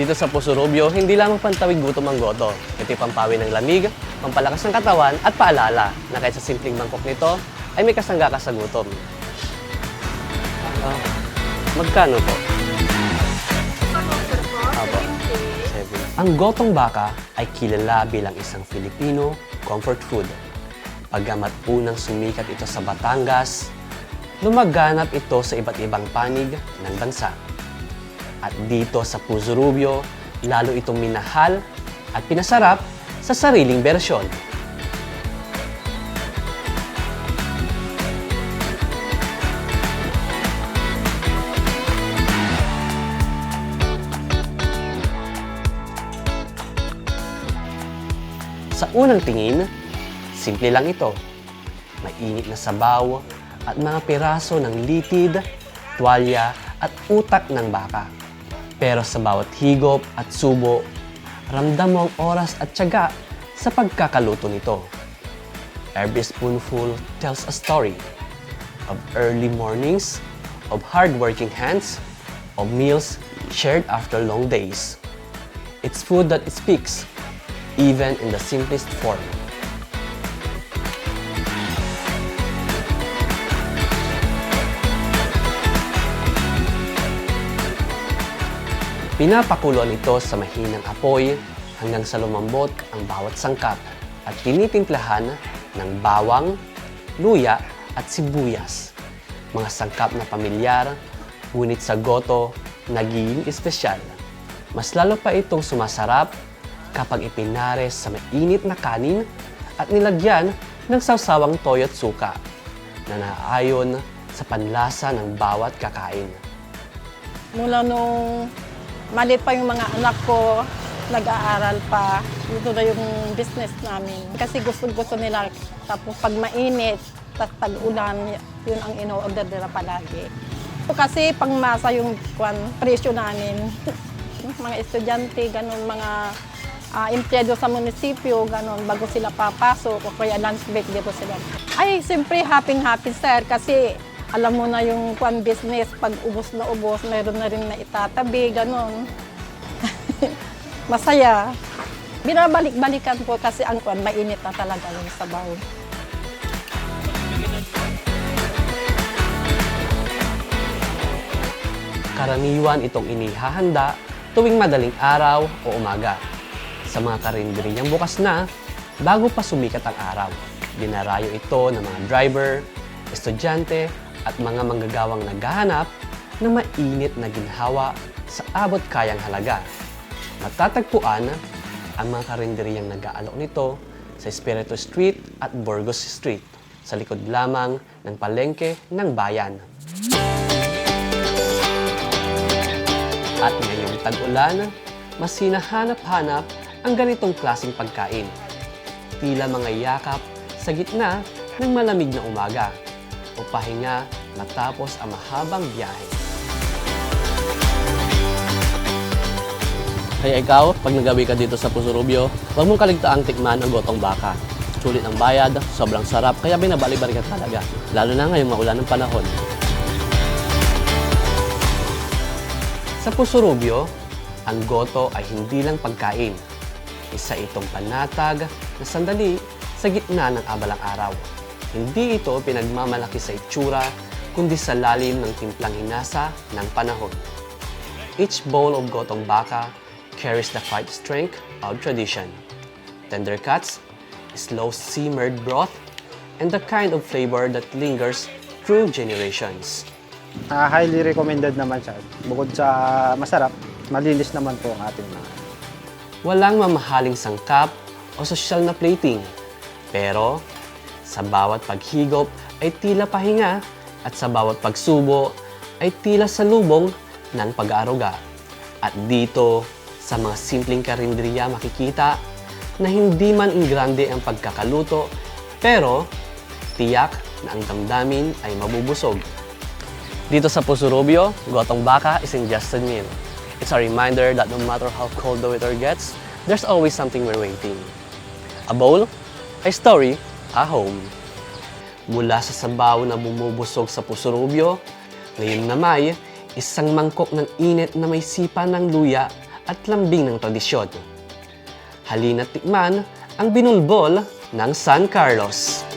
Dito sa Puso Rubio, hindi lamang pantawid gutom ang goto. Ito'y pampawi ng lamig, pampalakas ng katawan at paalala na kahit sa simpleng mangkok nito ay may kasangga ka sa gutom. Ah, magkano po? Apo. Ang gotong baka ay kilala bilang isang Filipino comfort food. Paggamat unang sumikat ito sa Batangas, lumaganap ito sa iba't ibang panig ng bansa. At dito sa Puso Rubio, lalo itong minahal at pinasarap sa sariling bersyon. Sa unang tingin, simple lang ito. Mainit na sabaw at mga piraso ng litid, tuwalya at utak ng baka. Pero sa bawat higop at subo, ramdam mo ang oras at tiyaga sa pagkakaluto nito. Every spoonful tells a story of early mornings, of hardworking hands, of meals shared after long days. It's food that speaks, even in the simplest form. Pinapakuluan ito sa mahinang apoy hanggang sa lumambot ang bawat sangkap at tinitimplahan ng bawang, luya at sibuyas. Mga sangkap na pamilyar, ngunit sa goto, nagiging espesyal. Mas lalo pa itong sumasarap kapag ipinares sa mainit na kanin at nilagyan ng sawsawang toyo at suka na naayon sa panlasa ng bawat kakain. Mula nung maliit pa yung mga anak ko, nag-aaral pa, ito na yung business namin. Kasi gusto-gusto nila, tapos pag mainit, tapos pag ulan, yun ang ino-order nila palagi. Kasi pangmasa yung kwan, presyo namin. mga estudyante, ganun, mga ah, empleyado sa munisipyo, ganun, bago sila papasok o kaya lunch break dito sila. Ay, siyempre, happy-happy sir kasi alam mo na yung kwan business, pag ubos na ubos, mayroon na rin na itatabi, ganun. Masaya. Binabalik-balikan po kasi ang kwan, mainit na talaga yung sabaw. Karaniwan itong inihahanda tuwing madaling araw o umaga. Sa mga karinderyang bukas na, bago pa sumikat ang araw. Dinarayo ito ng mga driver, estudyante at mga manggagawang naghahanap ng mainit na ginhawa sa abot kayang halaga. Matatagpuan ang mga karinderyang nag-aalok nito sa Espiritu Street at Burgos Street sa likod lamang ng palengke ng bayan. At ngayong tag-ulan, mas hinahanap-hanap ang ganitong klaseng pagkain. Tila mga yakap sa gitna ng malamig na umaga pahinga matapos ang mahabang biyahe. Kaya ikaw, pag nagawi ka dito sa Puso Rubio, huwag mong kaligtaang tikman ang gotong baka. Sulit ang bayad, sobrang sarap, kaya binabalik-balikan talaga. Lalo na ngayong maulan ng panahon. Sa Puso Rubio, ang goto ay hindi lang pagkain. Isa itong panatag na sandali sa gitna ng abalang araw. Hindi ito pinagmamalaki sa itsura, kundi sa lalim ng timplang hinasa ng panahon. Each bowl of gotong baka carries the quiet strength of tradition. Tender cuts, slow simmered broth, and the kind of flavor that lingers through generations. Ah, highly recommended naman siya. Bukod sa masarap, malinis naman po ang ating mga. Walang mamahaling sangkap o sosyal na plating. Pero sa bawat paghigop ay tila pahinga at sa bawat pagsubo ay tila salubong ng pag-aaruga. At dito, sa mga simpleng karinderiya makikita na hindi man ingrande ang pagkakaluto, pero tiyak na ang damdamin ay mabubusog. Dito sa Puso Rubio, gotong baka just a meal. It's a reminder that no matter how cold the weather gets, there's always something we're waiting. A bowl, a story, a home. Mula sa sabaw na bumubusog sa Puso Rubio, ngayon na may isang mangkok ng init na may sipa ng luya at lambing ng tradisyon. Halina't tikman ang binulbol ng San Carlos.